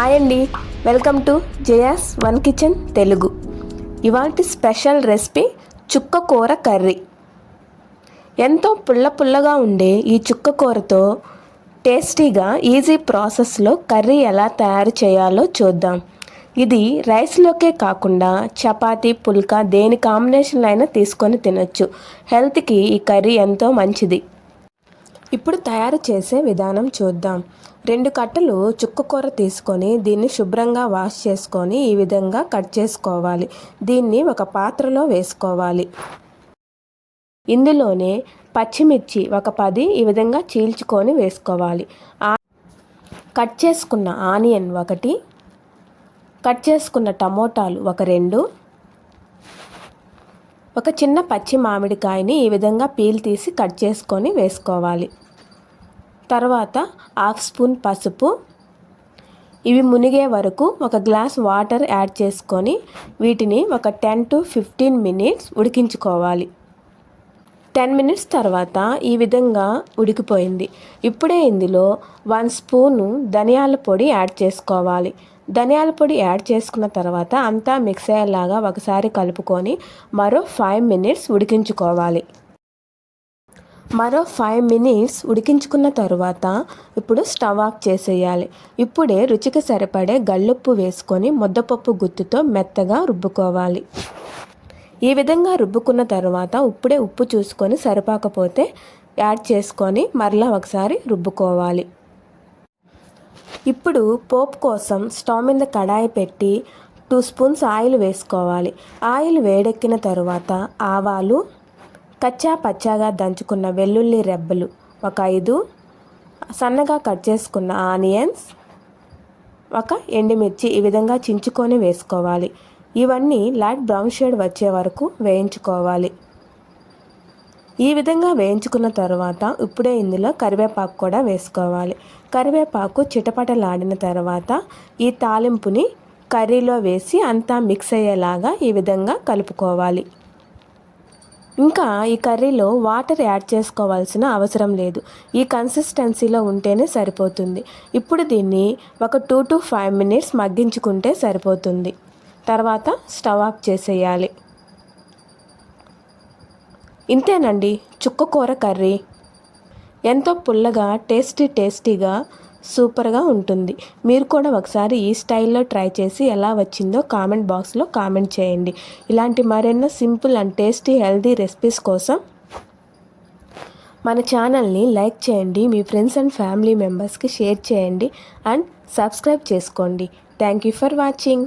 Hi అండి. Welcome to Jaya's one kitchen Telugu. ఇవాటి special recipe చుక్క కూర కర్రీ. ఎంతో పుల్ల పుల్లగా ఉండే ఈ చుక్క కూరతో టేస్టీగా ఈజీ ప్రాసెస్లో కర్రీ ఎలా తయారు చేయాలో చూద్దాం. ఇది రైస్లోకే కాకుండా చపాతీ పుల్కా దేని కాంబినేషన్లో అయినా తీసుకొని తినొచ్చు. హెల్త్కి ఈ కర్రీ ఎంతో మంచిది. ఇప్పుడు తయారు చేసే విధానం చూద్దాం. రెండు కట్టలు చుక్కకూర తీసుకొని దీన్ని శుభ్రంగా వాష్ చేసుకొని ఈ విధంగా కట్ చేసుకోవాలి. దీన్ని ఒక పాత్రలో వేసుకోవాలి. ఇందులోనే పచ్చిమిర్చి ఒక పది ఈ విధంగా చీల్చుకొని వేసుకోవాలి. కట్ చేసుకున్న ఆనియన్ ఒకటి కట్ చేసుకున్న టమోటాలు ఒక రెండు ఒక చిన్న పచ్చి మామిడికాయని ఈ విధంగా పీల్ తీసి కట్ చేసుకొని వేసుకోవాలి. తర్వాత హాఫ్ స్పూన్ పసుపు. ఇవి మునిగే వరకు ఒక గ్లాస్ వాటర్ యాడ్ చేసుకొని వీటిని ఒక టెన్ టు ఫిఫ్టీన్ మినిట్స్ ఉడికించుకోవాలి. టెన్ మినిట్స్ తర్వాత ఈ విధంగా ఉడికిపోయింది. ఇప్పుడే ఇందులో వన్ స్పూను ధనియాల పొడి యాడ్ చేసుకోవాలి. ధనియాల పొడి యాడ్ చేసుకున్న తర్వాత అంతా మిక్స్ అయ్యేలాగా ఒకసారి కలుపుకొని మరో ఫైవ్ మినిట్స్ ఉడికించుకోవాలి. మరో ఫైవ్ మినిట్స్ ఉడికించుకున్న తర్వాత ఇప్పుడు స్టవ్ ఆఫ్ చేసేయాలి. ఇప్పుడే రుచికి సరిపడే గల్లుప్పు వేసుకొని ముద్దపప్పు గుత్తుతో మెత్తగా రుబ్బుకోవాలి. ఈ విధంగా రుబ్బుకున్న తర్వాత ఉప్పుడే ఉప్పు చూసుకొని సరిపోకపోతే యాడ్ చేసుకొని మరలా ఒకసారి రుబ్బుకోవాలి. ఇప్పుడు పోపు కోసం స్టవ్ మీద కడాయి పెట్టి టూ స్పూన్స్ ఆయిల్ వేసుకోవాలి. ఆయిల్ వేడెక్కిన తరువాత ఆవాలు కచ్చా పచ్చాగా దంచుకున్న వెల్లుల్లి రెబ్బలు ఒక ఐదు సన్నగా కట్ చేసుకున్న ఆనియన్స్ ఒక ఎండుమిర్చి ఈ విధంగా చించుకొని వేసుకోవాలి. ఇవన్నీ లైట్ బ్రౌన్ షేడ్ వచ్చే వరకు వేయించుకోవాలి. ఈ విధంగా వేయించుకున్న తర్వాత ఇప్పుడే ఇందులో కరివేపాకు కూడా వేసుకోవాలి. కరివేపాకు చిటపటలాడిన తర్వాత ఈ తాలింపుని కర్రీలో వేసి అంతా మిక్స్ అయ్యేలాగా ఈ విధంగా కలుపుకోవాలి. ఇంకా ఈ కర్రీలో వాటర్ యాడ్ చేసుకోవాల్సిన అవసరం లేదు. ఈ కన్సిస్టెన్సీలో ఉంటేనే సరిపోతుంది. ఇప్పుడు దీన్ని ఒక టూ టు ఫైవ్ మినిట్స్ మగ్గించుకుంటే సరిపోతుంది. తర్వాత స్టవ్ ఆఫ్ చేసేయాలి. ఇంతేనండి చుక్క కూర కర్రీ. ఎంతో పుల్లగా టేస్టీ టేస్టీగా సూపర్గా ఉంటుంది. మీరు కూడా ఒకసారి ఈ స్టైల్లో ట్రై చేసి ఎలా వచ్చిందో కామెంట్ బాక్స్లో కామెంట్ చేయండి. ఇలాంటి మరెన్నో simple and tasty healthy recipes కోసం మన ఛానల్ని లైక్ చేయండి మీ ఫ్రెండ్స్ అండ్ ఫ్యామిలీ మెంబర్స్కి షేర్ చేయండి అండ్ సబ్స్క్రైబ్ చేసుకోండి. Thank you for watching.